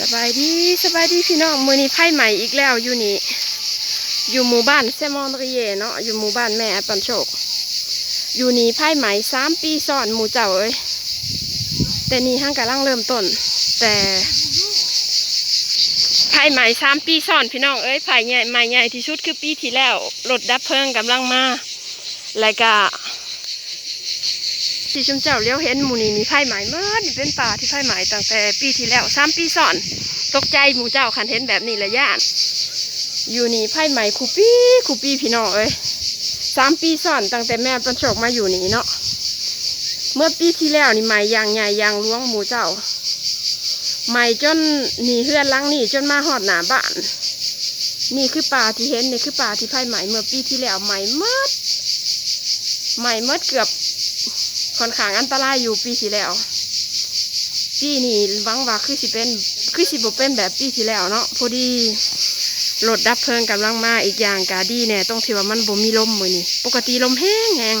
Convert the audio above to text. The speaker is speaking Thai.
สบายดีสบายดีพี่น้องมือนี้ไพ่ใหม่อีกแล้วอยู่นี่อยู่หมู่บ้านเซมอนรีเยเนาะอยู่หมู่บ้านแม่ปันโชค อยู่นี่ไพ่ใหม่สามปีซ้อนหมู่เจ้าเอ้ยแต่นี่ห้างกำลังเริ่มต้น แต่ไพ่ใหม่สามปีซ้อนพี่น้องเอ้ยไพ่ใหญ่ใหม่ใหญ่ที่สุดคือปีที่แล้วรถดับเพลิงกำลังมาแล้วก็ ที่ชุมเจ้าเลี้ยวเห็นหมูนี่มีไผ่ไหมเมื่อนี่เป็นป่าที่ไผ่ไหมตั้งแต่ปีที่แล้วสามปีซ้อน ตกใจหมูเจ้าคันเห็นแบบนี้ละย่านอยู่นี่ไผ่ไหมคูปี้คูปี้พี่น้องเอ้ยสามปีซ้อนตั้งแต่แม่ประโชคมาอยู่นี่เนาะเมื่อปีที่แล้วนี่ไหมยางใหญ่ยางล้วงหมูเจ้าไหมจนหนีเฮือนลังนี่จนมาหอดหนาบ้าน นี่คือป่าที่เห็นนี่คือป่าที่ไผ่ไหมเมื่อปีที่แล้วไหมหมดไหมหมดเกือบ ค่อนข้างอันตรายอยู่ปีที่แล้ว ปีนี้หวังว่าคือสิเป็นคือสิบ่เป็นแบบปีที่แล้วเนาะพอดีรถดับเพลิงกำลังมาอีกอย่างกาดีเนี่ยต้องที่ว่ามันบ่มีลมมือนี่ปกติลมแห้งแหง